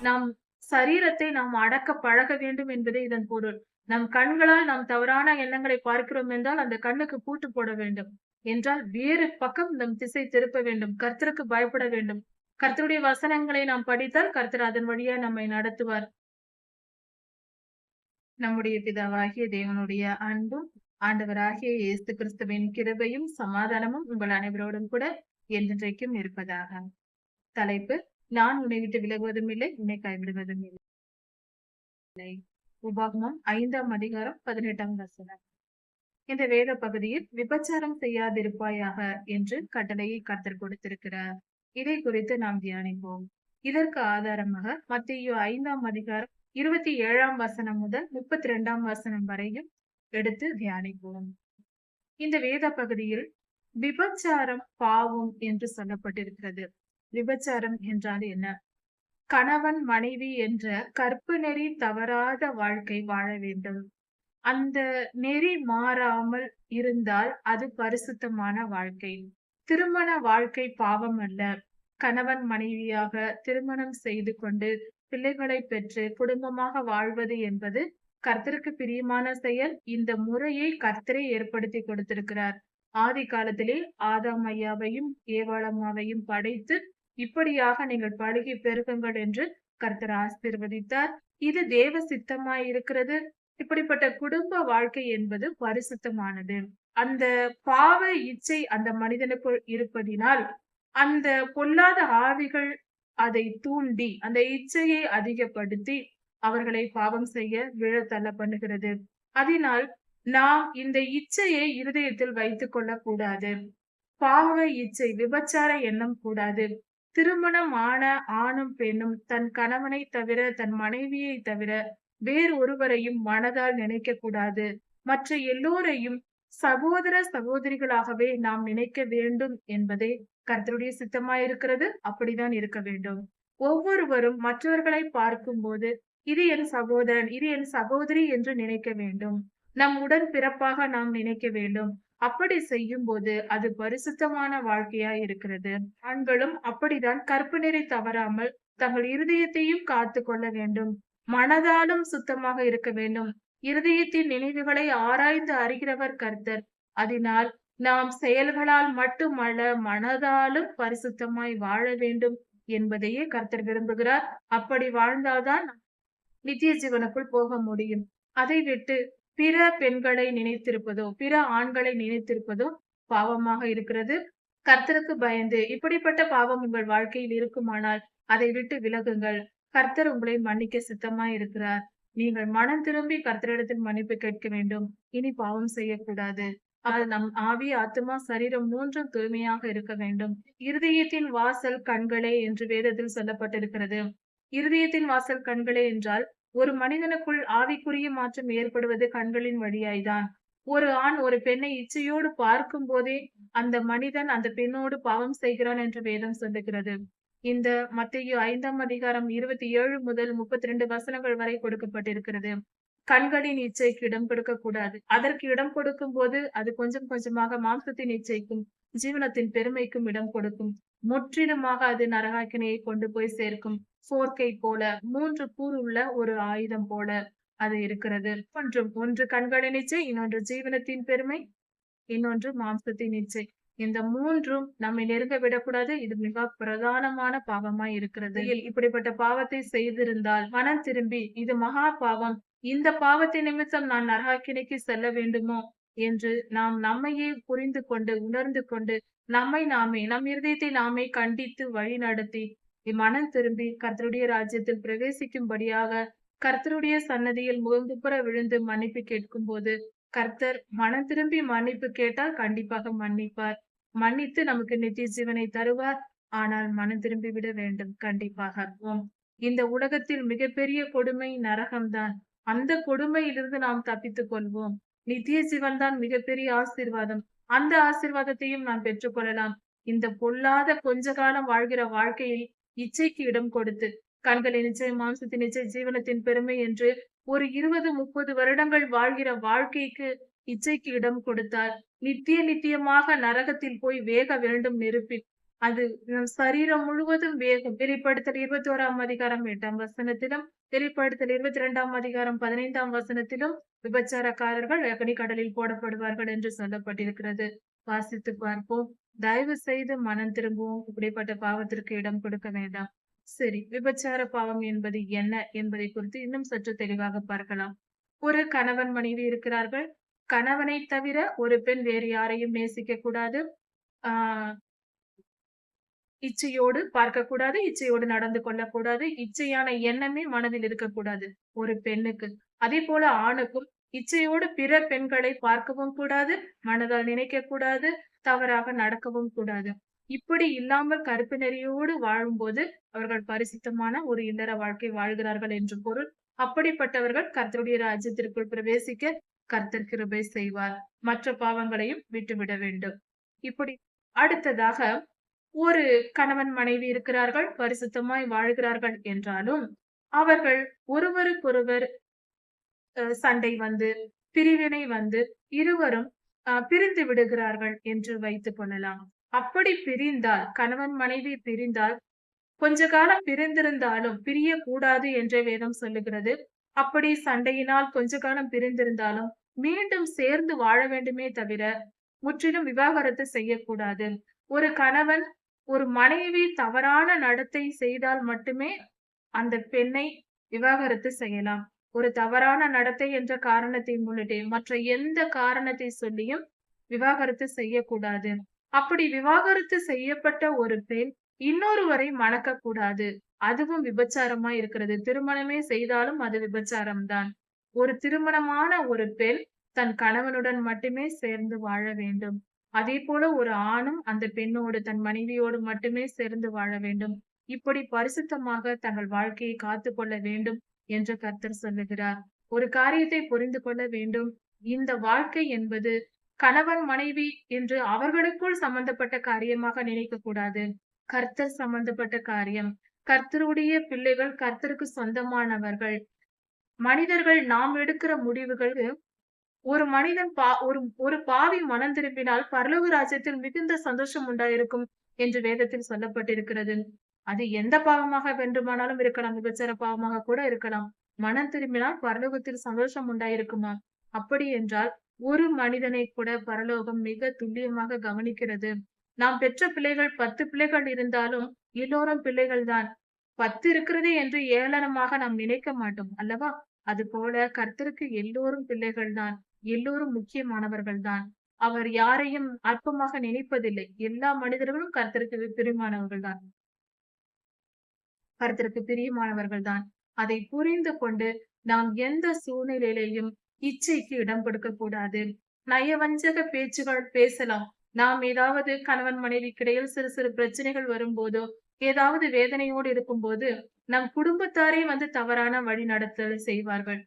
நாம் சரீரத்தை நாம் அடக்க பழக வேண்டும் என்பதே இதன் பொருள். நம் கண்களால் நாம் தவறான எண்ணங்களை பார்க்கிறோம் என்றால் அந்த கண்ணுக்கு பூட்டு போட வேண்டும். என்றால் வேறு பக்கம் நம் திசை திருப்ப வேண்டும். கர்த்தருக்கு பயப்பட வேண்டும். கர்த்தருடைய வசனங்களை நாம் படித்தால் கர்த்தர் அதன் வழியா நம்மை நடத்துவார். நம்முடைய பிதாவாகிய தேவனுடைய அன்பும் ஆண்டவராகிய இயேசு கிறிஸ்துவின் கிருபையும் சமாதானமும் உங்கள் அனைவரோடும் கூட என்றென்றைக்கும் இருப்பதாக. தலைப்பு நான் உன்னை விட்டு விலகுவதும் இல்லை உன்னை கைவிடுவதும் இல்லை உபாகமம் ஐந்தாம் அதிகாரம் பதினெட்டாம் வசனம். இந்த வேத பகுதியில் விபச்சாரம் செய்யாதிருப்பாயாக என்று கட்டளையை கர்த்தர் கொடுத்திருக்கிறார். இதை குறித்து நாம் தியானிப்போம். இதற்கு ஆதாரமாக மத்திய ஐந்தாம் அதிகாரம் இருபத்தி ஏழாம் வசனம் முதல் முப்பத்தி இரண்டாம் வசனம் வரையும் எடுத்து தியானிப்போம். இந்த வேத பகுதியில் விபச்சாரம் பாவம் என்று சொல்லப்பட்டிருக்கிறது. விபச்சாரம் என்றால் என்ன? கணவன் மனைவி என்ற கற்பு நெறி தவறாத வாழ்க்கை வாழ வேண்டும். அந்த நெறி மாறாமல் இருந்தால் அது பரிசுத்தமான வாழ்க்கை. திருமண வாழ்க்கை பாவம் அல்ல. கணவன் மனைவியாக திருமணம் செய்து கொண்டு பிள்ளைகளை பெற்று குடும்பமாக வாழ்வது என்பது கர்த்தருக்கு பிரியமான செயல். இந்த முறையை கர்த்தரே ஏற்படுத்தி கொடுத்திருக்கிறார். ஆதி காலத்திலே ஆதாம் ஐயாவையும் ஏவாளம்மாவையும் படைத்து இப்படியாக நீங்கள் பழகி பெருகுங்கள் என்று கர்த்தர் ஆசீர்வதித்தார். இது தேவ சித்தமாய் இருக்கிறது. இப்படிப்பட்ட குடும்ப வாழ்க்கை என்பது பரிசுத்தமானது. அந்த பாவ இச்சை அந்த மனிதனுக்குள் இருப்பதினால் அந்த பொல்லாத ஆவிகள் அதை தூண்டி அந்த இச்சையை அதிகப்படுத்தி அவர்களை பாவம் செய்ய விழ தள்ள பண்ணுகிறது. அதனால் நாம் இந்த இச்சையை இருதயத்தில் வைத்துக் கொள்ளக்கூடாது. பாவ இச்சை விபச்சார எண்ணம் கூடாது. திருமணம் ஆன ஆணும் பெண்ணும் தன் கணவனை தவிர தன் மனைவியை தவிர வேறு ஒருவரையும் மனதால் நினைக்க கூடாது. மற்ற எல்லோரையும் சகோதர சகோதரிகளாகவே நாம் நினைக்க வேண்டும் என்பதே கர்த்தருடைய சித்தமாயிருக்கிறது. அப்படிதான் இருக்க வேண்டும். ஒவ்வொருவரும் மற்றவர்களை பார்க்கும் போது இது என் சகோதரன் இது என் சகோதரி என்று நினைக்க வேண்டும். நம் உடன் பிறப்பாக நாம் நினைக்க வேண்டும். அப்படி செய்யும் போது அது பரிசுத்தமான வாழ்க்கையா இருக்கிறது. ஆண்களும் அப்படிதான் கற்பனரை தவறாமல் தங்கள் இருதயத்தையும் காத்து கொள்ள வேண்டும். மனதாலும் சுத்தமாக இருக்க வேண்டும். இருதயத்தின் நினைவுகளை ஆராய்ந்து அறிகிறவர் கர்த்தர். அதனால் நாம் செயல்களால் மட்டுமல்ல மனதாலும் பரிசுத்தமாய் வாழ வேண்டும் என்பதையே கர்த்தர் விரும்புகிறார். அப்படி வாழ்ந்தால்தான் நித்திய ஜீவனுக்குள் போக முடியும். அதை விட்டு பிற பெண்களை நினைத்திருப்பதோ பிற ஆண்களை நினைத்திருப்பதோ பாவமாக இருக்கிறது. கர்த்தருக்கு பயந்து இப்படிப்பட்ட பாவம் உங்கள் வாழ்க்கையில் இருக்குமானால் அதை விட்டு விலகுங்கள். கர்த்தர் உங்களை மன்னிக்க சித்தமாய் இருக்கிறார். நீங்கள் மனம் திரும்பி கர்த்தரிடத்தில் மன்னிப்பு கேட்க வேண்டும். இனி பாவம் செய்யக்கூடாது. அது நம் ஆவி ஆத்மா சரீரம் மூன்றும் தூய்மையாக இருக்க வேண்டும். இருதயத்தின் வாசல் கண்களே என்று வேதத்தில் சொல்லப்பட்டிருக்கிறது. இருதயத்தின் வாசல் கண்களே என்றால் ஒரு மனிதனுக்குள் ஆவிக்குரிய மாற்றம் ஏற்படுவது கண்களின் வழியாய்தான். ஒரு ஆண் ஒரு பெண்ணை இச்சையோடு பார்க்கும் போதே அந்த மனிதன் அந்த பெண்ணோடு பாவம் செய்கிறான் என்று வேதம் சொல்லுகிறது. இந்த மத்திய ஐந்தாம் அதிகாரம் இருபத்தி ஏழு முதல் முப்பத்தி ரெண்டு வசனங்கள் வரை கொடுக்கப்பட்டிருக்கிறது. கண்களின் இச்சைக்கு இடம் கொடுக்க கூடாது அதற்கு இடம் கொடுக்கும் போது அது கொஞ்சம் கொஞ்சமாக மாம்சத்தின் இச்சைக்கும் ஜீவனத்தின் பெருமைக்கும் இடம் கொடுக்கும். முற்றிலுமாக அது நரகாக்கினையை கொண்டு போய் சேர்க்கும். போர்க்கை போல மூன்று கூறு உள்ள ஒரு ஆயுதம் போல அது இருக்கிறது. ஒன்றும் ஒன்று கண்களின் இச்சை இன்னொன்று ஜீவனத்தின் பெருமை இன்னொன்று மாம்சத்தின் இச்சை. இந்த மூன்றும் நம்மை நெருங்க விடக்கூடாது. இது மிக பிரதானமான பாவமாய் இருக்கிறது. இப்படிப்பட்ட பாவத்தை செய்திருந்தால் மனம் திரும்பி இது மகா பாவம். இந்த பாவத்தை நிமித்தம் நான் நரகாக்கினைக்கு செல்ல வேண்டுமோ? என்று நாம் நம்மையே புரிந்து கொண்டு உணர்ந்து கொண்டு நம்மை நாமே நம் இருதயத்தை நாமே கண்டித்து வழி நடத்தி மனம் திரும்பி கர்த்தருடைய ராஜ்யத்தில் பிரவேசிக்கும்படியாக கர்த்தருடைய சன்னதியில் முகங்குப்புற விழுந்து மன்னிப்பு கேட்கும் போது கர்த்தர் மனம் திரும்பி மன்னிப்பு கேட்டால் கண்டிப்பாக மன்னிப்பார். மன்னித்து நமக்கு நித்திய ஜீவனை தருவார். ஆனால் மனம் திரும்பி விட வேண்டும். கண்டிப்பாக இந்த உலகத்தில் மிகப்பெரிய கொடுமை நரகம்தான். அந்த கொடுமையிலிருந்து நாம் தப்பித்துக் கொள்வோம். நித்திய சிவன் தான் மிகப்பெரிய ஆசீர்வாதம். அந்த ஆசீர்வாதத்தையும் நான் பெற்றுக்கொள்ளலாம் இந்த பொல்லாத கொஞ்ச காலம் வாழ்கிற வாழ்க்கையில் இச்சைக்கு இடம் கொடுத்து கண்களின் நிச்சயம் மாம்சத்தின் நிச்சய ஜீவனத்தின் பெருமை என்று ஒரு இருபது முப்பது வருடங்கள் வாழ்கிற வாழ்க்கைக்கு இச்சைக்கு இடம் கொடுத்தால் நித்திய நித்தியமாக நரகத்தில் போய் வேக வேண்டும் நெருப்பில். அது சரீரம் முழுவதும் வேகம். வெளிப்படுத்தல் இருபத்தி ஓராம் அதிகாரம் எட்டாம் வசனத்திலும் வெளிப்படுத்தல் இருபத்தி இரண்டாம் அதிகாரம் பதினைந்தாம் வசனத்திலும் விபச்சாரக்காரர்கள் அக்னி கடலில் போடப்படுவார்கள் என்று சொல்லப்பட்டிருக்கிறது. வாசித்து பார்ப்போம். தயவு செய்து மனம் திரும்பவும் இப்படிப்பட்ட பாவத்திற்கு இடம் கொடுக்க வேண்டாம். சரி விபச்சார பாவம் என்பது என்ன என்பதை குறித்து இன்னும் சற்று தெளிவாக பார்க்கலாம். ஒரு கணவன் மனைவி இருக்கிறார்கள். கணவனை தவிர ஒரு பெண் வேறு யாரையும் நேசிக்க கூடாது. ஆஹ் இச்சையோடு பார்க்கக்கூடாது இச்சையோடு நடந்து கொள்ளக்கூடாது இச்சையான எண்ணமே மனதில் இருக்கக்கூடாது ஒரு பெண்ணுக்கு. அதே போல ஆணுக்கும் இச்சையோடு பிற பெண்களை பார்க்கவும் கூடாது மனதால் நினைக்க கூடாது தவறாக நடக்கவும் கூடாது. இப்படி இல்லாமல் கருப்பு நெறியோடு வாழும்போது அவர்கள் பரிசுத்தமான ஒரு இல்லற வாழ்க்கை வாழ்கிறார்கள் என்று பொருள். அப்படிப்பட்டவர்கள் கர்த்தருடைய ராஜ்யத்திற்குள் பிரவேசிக்க கர்த்தர் கிருபை செய்வார். மற்ற பாவங்களையும் விட்டுவிட வேண்டும். இப்படி அடுத்ததாக ஒரு கணவன் மனைவி இருக்கிறார்கள் பரிசுத்தமாய் வாழ்கிறார்கள் என்றாலும் அவர்கள் ஒருவருக்கொருவர் சண்டை வந்து பிரிவினை வந்து இருவரும் அஹ், பிரிந்து விடுகிறார்கள் என்று வைத்துக் கொள்ளலாம். அப்படி பிரிந்தால் கணவன் மனைவி பிரிந்தால் கொஞ்ச காலம் பிரிந்திருந்தாலும் பிரியக்கூடாது என்றே வேதம் சொல்லுகிறது. அப்படி சண்டையினால் கொஞ்ச காலம் பிரிந்திருந்தாலும் மீண்டும் சேர்ந்து வாழ வேண்டுமே தவிர முற்றிலும் விவாகரத்து செய்யக்கூடாது. ஒரு கணவன் ஒரு மனைவி தவறான நடத்தை செய்தால் மட்டுமே அந்த பெண்ணை விவாகரத்து செய்யலாம். ஒரு தவறான நடத்தை என்ற காரணத்தை முன்னிட்டு மற்ற எந்த காரணத்தை சொல்லியும் விவாகரத்து செய்யக்கூடாது. அப்படி விவாகரத்து செய்யப்பட்ட ஒரு பெண் இன்னொருவரை மணக்க கூடாது அதுவும் விபச்சாரமா இருக்கிறது. திருமணமே செய்தாலும் அது விபச்சாரம்தான். ஒரு திருமணமான ஒரு பெண் தன் கணவனுடன் மட்டுமே சேர்ந்து வாழ வேண்டும். அதே போல ஒரு ஆணும் அந்த பெண்ணோடு தன் மனைவியோடு மட்டுமே சேர்ந்து வாழ வேண்டும். இப்படி பரிசுத்தமாக தங்கள் வாழ்க்கையை காத்து கொள்ள வேண்டும் என்று கர்த்தர் சொல்லுகிறார். ஒரு காரியத்தை புரிந்து கொள்ள வேண்டும். இந்த வாழ்க்கை என்பது கணவன் மனைவி என்று அவர்களுக்குள் சம்பந்தப்பட்ட காரியமாக நினைக்க கூடாது. கர்த்தர் சம்பந்தப்பட்ட காரியம். கர்த்தருடைய பிள்ளைகள் கர்த்தருக்கு சொந்தமானவர்கள். மனிதர்கள் நாம் எடுக்கிற முடிவுகள் ஒரு மனிதன் பா ஒரு ஒரு பாவி மனம் திரும்பினால் பரலோக ராஜ்யத்தில் மிகுந்த சந்தோஷம் உண்டாயிருக்கும் என்று வேதத்தில் சொல்லப்பட்டிருக்கிறது. அது எந்த பாவமாக வேண்டுமானாலும் இருக்கலாம் விபச்சார பாவமாக கூட இருக்கலாம். மனம் திரும்பினால் பரலோகத்தில் சந்தோஷம் உண்டாயிருக்குமா? அப்படி என்றால் ஒரு மனிதனை கூட பரலோகம் மிக துல்லியமாக கவனிக்கிறது. நாம் பெற்ற பிள்ளைகள் பத்து பிள்ளைகள் இருந்தாலும் எல்லோரும் பிள்ளைகள் தான் பத்து இருக்கிறது என்று ஏளனமாக நாம் நினைக்க மாட்டோம் அல்லவா? அது போல கர்த்தருக்கு எல்லோரும் பிள்ளைகள் தான் எல்லோரும் முக்கியமானவர்கள் தான் அவர் யாரையும் அற்பமாக நினைப்பதில்லை. எல்லா மனிதர்களும் கர்த்தருக்கு பிரியமானவர்கள் தான் கர்த்தருக்கு பிரியமானவர்கள் தான் அதை புரிந்து கொண்டு நாம் எந்த சூழ்நிலையிலையும் இச்சைக்கு இடம் கொடுக்க கூடாது நயவஞ்சக பேச்சுகள் பேசலாம். நாம் ஏதாவது கணவன் மனைவிக்கிடையில் சிறு சிறு பிரச்சனைகள் வரும்போதோ ஏதாவது வேதனையோடு இருக்கும்போது நம் குடும்பத்தாரே வந்து தவறான வழி நடத்தல் செய்வார்கள்.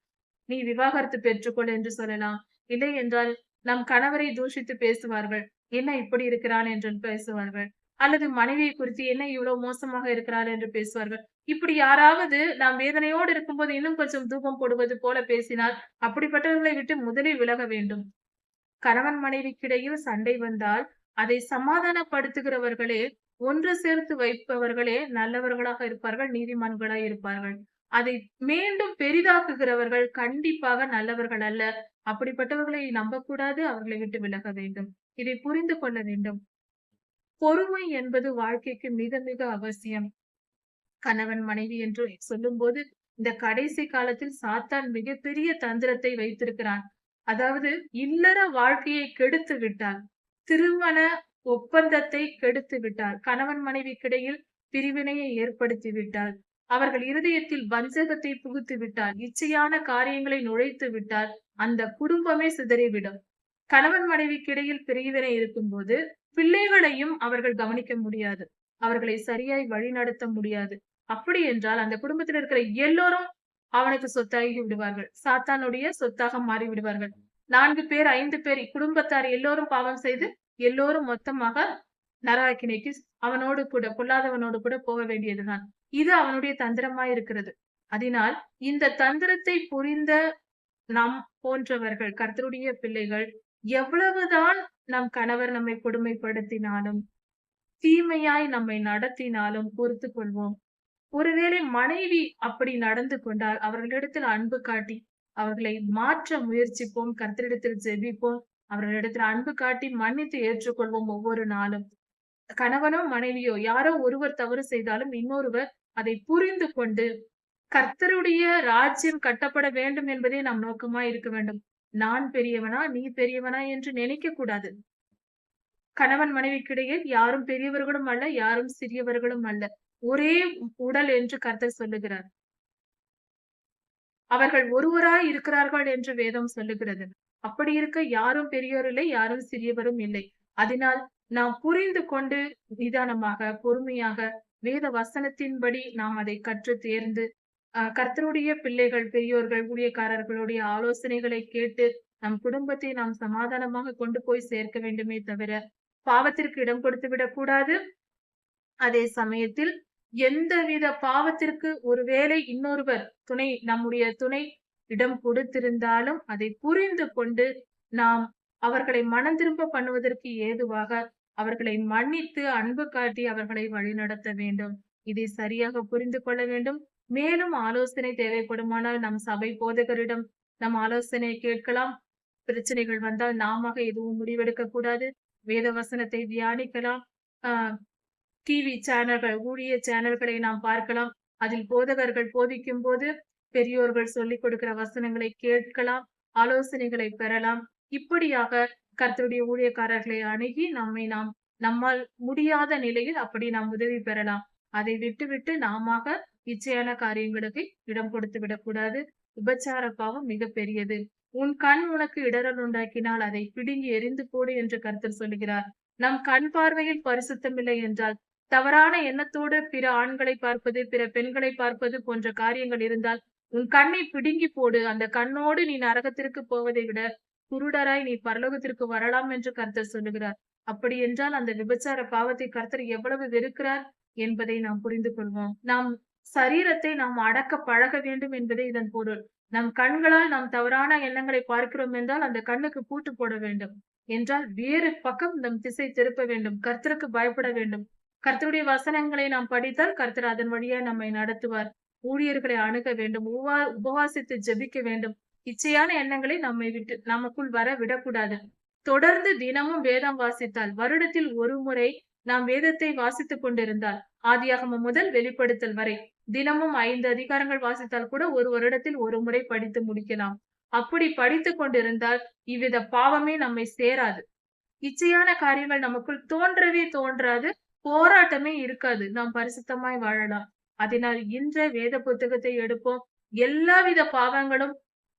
நீ விவாகரத்து பெற்றுக்கொள் என்று சொல்லலாம். இல்லை என்றால் நம் கணவரை தூஷித்து பேசுவார்கள். என்ன இப்படி இருக்கிறான் என்று பேசுவார்கள். அல்லது மனைவியை குறித்து என்ன இவ்வளவு மோசமாக இருக்கிறார் என்று பேசுவார்கள். இப்படி யாராவது நாம் வேதனையோடு இருக்கும்போது இன்னும் கொஞ்சம் தூபம் போடுவது போல பேசினால் அப்படிப்பட்டவர்களை விட்டு முதலில் விலக வேண்டும். கணவன் மனைவிக்கிடையில் சண்டை வந்தால் அதை சமாதானப்படுத்துகிறவர்களே ஒன்று சேர்த்து வைப்பவர்களே நல்லவர்களாக இருப்பார்கள் நீதிமான்களாய் இருப்பார்கள். அதை மீண்டும் பெரிதாக்குகிறவர்கள் கண்டிப்பாக நல்லவர்கள் அல்ல. அப்படிப்பட்டவர்களை நம்பக்கூடாது அவர்களை விட்டு விலக வேண்டும். இதை புரிந்து கொள்ள வேண்டும். பொறுமை என்பது வாழ்க்கைக்கு மிக மிக அவசியம். கணவன் மனைவி என்று சொல்லும் போது இந்த கடைசி காலத்தில் சாத்தான் மிகப்பெரிய தந்திரத்தை வைத்திருக்கிறான். அதாவது இல்லற வாழ்க்கையை கெடுத்து விட்டார். திருமண ஒப்பந்தத்தை கெடுத்து விட்டார். கணவன் மனைவிக்கிடையில் பிரிவினையை ஏற்படுத்தி விட்டார். அவர்கள் இருதயத்தில் வஞ்சகத்தை புகுத்து விட்டார். இச்சையான காரியங்களை நுழைத்து விட்டார். அந்த குடும்பமே சிதறிவிடும். கணவன் மனைவிக்கு இடையில் பிரிவினை இருக்கும்போது பிள்ளைகளையும் அவர்கள் கவனிக்க முடியாது. அவர்களை சரியாய் வழிநடத்த முடியாது. அப்படி என்றால் அந்த குடும்பத்தில் இருக்கிற எல்லோரும் அவனுக்கு சொத்தாகி விடுவார்கள். சாத்தானுடைய சொத்தாக மாறி விடுவார்கள். நான்கு பேர் ஐந்து பேர் குடும்பத்தார் எல்லோரும் பாவம் செய்து எல்லோரும் மொத்தமாக நரகினைக்கு அவனோடு கூட பொல்லாதவனோடு கூட போக வேண்டியதுதான். இது அவனுடைய தந்திரமாய் இருக்கிறது. அதனால் இந்த தந்திரத்தை புரிந்த நம் போன்றவர்கள் கர்த்தருடைய பிள்ளைகள் எவ்வளவுதான் நம் கணவர் நம்மை கொடுமைப்படுத்தினாலும் தீமையாய் நம்மை நடத்தினாலும் பொறுத்து கொள்வோம். ஒருவேளை மனைவி அப்படி நடந்து கொண்டால் அவர்களிடத்தில் அன்பு காட்டி அவர்களை மாற்ற முயற்சிப்போம் கர்த்தரிடத்தில் ஜெபிப்போம் அவர்களிடத்தில் அன்பு காட்டி மன்னித்து ஏற்றுக்கொள்வோம் ஒவ்வொரு நாளும். கணவனோ மனைவியோ யாரோ ஒருவர் தவறு செய்தாலும் இன்னொருவர் அதை புரிந்து கொண்டு கர்த்தருடைய ராஜ்யம் கட்டப்பட வேண்டும் என்பதே நம் நோக்கமா இருக்க வேண்டும். நான் பெரியவனா நீ பெரியவனா என்று நினைக்க கூடாது. கணவன் மனைவிக்கிடையே யாரும் பெரியவர்களும் அல்ல யாரும் சிறியவர்களும் அல்ல. ஒரே உடல் என்று கர்த்தர் சொல்லுகிறார். அவர்கள் ஒருவராய் இருக்கிறார்கள் என்று வேதம் சொல்லுகிறது. அப்படி இருக்க யாரும் பெரியோர் இல்லை யாரும் சிறியவரும் இல்லை. அதனால் நாம் புரிந்து கொண்டு நிதானமாக பொறுமையாக வேத வசனத்தின்படி நாம் அதை கற்று தேர்ந்து கர்த்தருடைய பிள்ளைகள் பெரியோர்கள் ஊழியக்காரர்களுடைய ஆலோசனைகளை கேட்டு நம் குடும்பத்தை நாம் சமாதானமாக கொண்டு போய் சேர்க்க வேண்டுமே தவிர பாவத்திற்கு இடம் கொடுத்து விடக்கூடாது அதே சமயத்தில் எந்தவித பாவத்திற்கு ஒருவேளை இன்னொருவர் துணை நம்முடைய துணை இடம் கொடுத்திருந்தாலும் அதை புரிந்து கொண்டு நாம் அவர்களை மனம் திரும்ப பண்ணுவதற்கு ஏதுவாக அவர்களை மன்னித்து அன்பு காட்டி அவர்களை வழிநடத்த வேண்டும். இதை சரியாக புரிந்து கொள்ள வேண்டும். மேலும் ஆலோசனை தேவைப்படுமானால் நம் சபை போதகரிடம் நம் ஆலோசனை கேட்கலாம். பிரச்சனைகள் வந்தால் நாம எதுவும் முடிவெடுக்க கூடாது. வேத வசனத்தை தியானிக்கலாம். ஆஹ் டிவி சேனல்கள் ஊழிய சேனல்களை நாம் பார்க்கலாம். அதில் போதகர்கள் போதிக்கும் போது பெரியோர்கள் சொல்லிக் கொடுக்கிற வசனங்களை கேட்கலாம். ஆலோசனைகளை பெறலாம். இப்படியாக கர்த்தருடைய ஊழியக்காரர்களை அணுகி நம்மை நாம் நம்மால் முடியாத நிலையில் அப்படி நாம் உதவி பெறலாம். அதை விட்டுவிட்டு நாம இச்சையான காரியங்களுக்கு இடம் கொடுத்து விடக்கூடாது. உபச்சார பாவம் மிக பெரியது உன் கண் உனக்கு இடரல் உண்டாக்கினால் அதை பிடுங்கி எரிந்து போடு என்று கருத்தர் சொல்லுகிறார். நம் கண் பார்வையில் பரிசுத்தமில்லை என்றால் தவறான எண்ணத்தோடு பிற ஆண்களை பார்ப்பது பிற பெண்களை பார்ப்பது போன்ற காரியங்கள் இருந்தால் உன் கண்ணை பிடுங்கி போடு. அந்த கண்ணோடு நீ நரகத்திற்கு போவதை விட குருடராய் நீ பரலோகத்திற்கு வரலாம் என்று கர்த்தர் சொல்லுகிறார். அப்படி என்றால் அந்த விபச்சார பாவத்தை கர்த்தர் எவ்வளவு வெறுக்கிறார் என்பதை நாம் புரிந்து கொள்வோம். நாம் சரீரத்தை நாம் அடக்க பழக வேண்டும் என்பதே இதன் பொருள். நம் கண்களால் நாம் தவறான எண்ணங்களை பார்க்கிறோம் என்றால் அந்த கண்ணுக்கு பூட்டு போட வேண்டும். என்றால் வேறு பக்கம் நம் திசை திருப்ப வேண்டும். கர்த்தருக்கு பயப்பட வேண்டும். கர்த்தருடைய வசனங்களை நாம் படித்தால் கர்த்தர் அதன் வழியா நம்மை நடத்துவார். ஊழியர்களை அணுக வேண்டும். உபவாசித்து ஜெபிக்க வேண்டும். இச்சையான எண்ணங்களை நம்மை விட்டு நமக்குள் வர விடக்கூடாது. தொடர்ந்து தினமும் வேதம் வாசித்தால் வருடத்தில் ஒரு முறை நாம் வேதத்தை வாசித்துக் கொண்டிருந்தால் ஆதியாகமம் முதல் வெளிப்படுத்தல் வரை தினமும் ஐந்து அதிகாரங்கள் வாசித்தால் கூட ஒரு வருடத்தில் ஒரு முறை படித்து முடிக்கலாம். அப்படி படித்து கொண்டிருந்தால் இவ்வித பாவமே நம்மை சேராது. இச்சையான காரியங்கள் நமக்குள் தோன்றவே தோன்றாது போராட்டமே இருக்காது. நாம் பரிசுத்தமாய் வாழலாம். அதனால் இன்ற வேத புத்தகத்தை எடுப்போம். எல்லாவித பாவங்களும்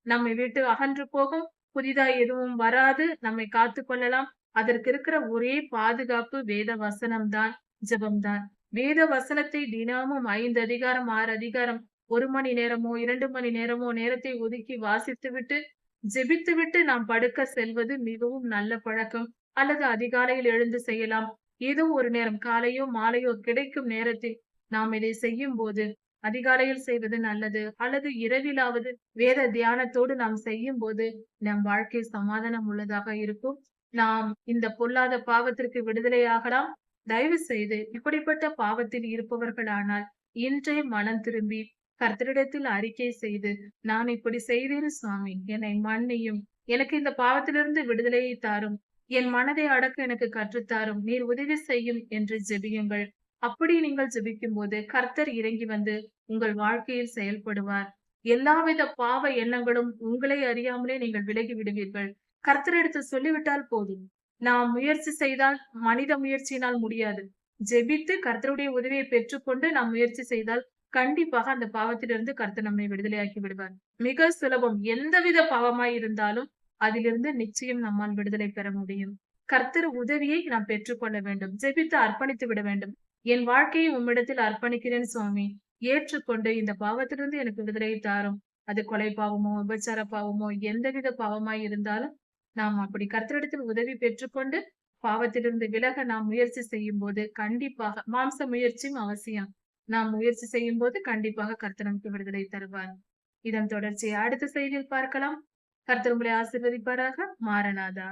நம்மை விட்டு அகன்று போகும். புதிதா எதுவும் வராது. நம்மை காத்து கொள்ளலாம். அதற்கு இருக்கிற ஒரே பாதுகாப்பு வேத வசனம் தான் ஜபம்தான். வேத வசனத்தை தினமும் ஐந்து அதிகாரம் ஆறு அதிகாரம் ஒரு மணி நேரமோ இரண்டு மணி நேரமோ நேரத்தை ஒதுக்கி வாசித்து விட்டு ஜெபித்து விட்டு நாம் படுக்க செல்வது மிகவும் நல்ல பழக்கம். அல்லது அதிகாலையில் எழுந்து செய்யலாம். ஏதோ ஒரு நேரம் காலையோ மாலையோ கிடைக்கும் நேரத்தில் நாம் இதை செய்யும் போது அதிகாலையில் செய்வது நல்லது அல்லது இரவிலாவது வேத தியானத்தோடு நாம் செய்யும் போது நம் வாழ்க்கை சமாதானம் உள்ளதாக இருக்கும். நாம் இந்த பொல்லாத பாவத்திற்கு விடுதலையாகலாம். தயவு செய்து இப்படிப்பட்ட பாவத்தில் இருப்பவர்களானால் இன்றே மனம் திரும்பி கர்த்தரிடத்தில் அறிக்கை செய்து நான் இப்படி செய்தேன் சுவாமி. என்னை மன்னியும். எனக்கு இந்த பாவத்திலிருந்து விடுதலையை தாரும். என் மனதை அடக்க எனக்கு கற்றுத்தாரும். நீர் உதவி செய்யும் என்று ஜெபியுங்கள். அப்படி நீங்கள் ஜெபிக்கும் போது கர்த்தர் இறங்கி வந்து உங்கள் வாழ்க்கையில் செயல்படுவார். எல்லாவித பாவ எண்ணங்களும் உங்களை அறியாமலே நீங்கள் விலகி விடுவீர்கள். கர்த்தரிடத்து சொல்லிவிட்டால் போதும். நாம் முயற்சி செய்தால் மனித முயற்சியினால் முடியாது. ஜெபித்து கர்த்தருடைய உதவியை பெற்றுக்கொண்டு நாம் முயற்சி செய்தால் கண்டிப்பாக அந்த பாவத்திலிருந்து கர்த்தர் நம்மை விடுதலையாக்கி விடுவார். மிக சுலபம். எந்தவித பாவமாய் இருந்தாலும் அதிலிருந்து நிச்சயம் நம்மால் விடுதலை பெற முடியும். கர்த்தர் உதவியை நாம் பெற்றுக்கொள்ள வேண்டும். ஜெபித்து அர்ப்பணித்து விட வேண்டும். என் வாழ்க்கையை உம்மிடத்தில் அர்ப்பணிக்கிறேன் சுவாமி. ஏற்றுக்கொண்டு இந்த பாவத்திலிருந்து எனக்கு விடுதலையை தாரும். அது கொலை பாவமோ விபச்சார பாவமோ எந்தவித பாவமாய் இருந்தாலும் நாம் அப்படி கர்த்தரிடத்தில் உதவி பெற்றுக்கொண்டு பாவத்திலிருந்து விலக நாம் முயற்சி செய்யும் போது கண்டிப்பாக மாம்ச முயற்சியும் அவசியம். நாம் முயற்சி செய்யும் போது கண்டிப்பாக கர்த்தர் நமக்கு விடுதலை தருவார். இதன் தொடர்ச்சியை அடுத்த செய்தியில் பார்க்கலாம். கர்த்தர் உங்களை ஆசிர்வதிப்பாராக. மாறனாதா.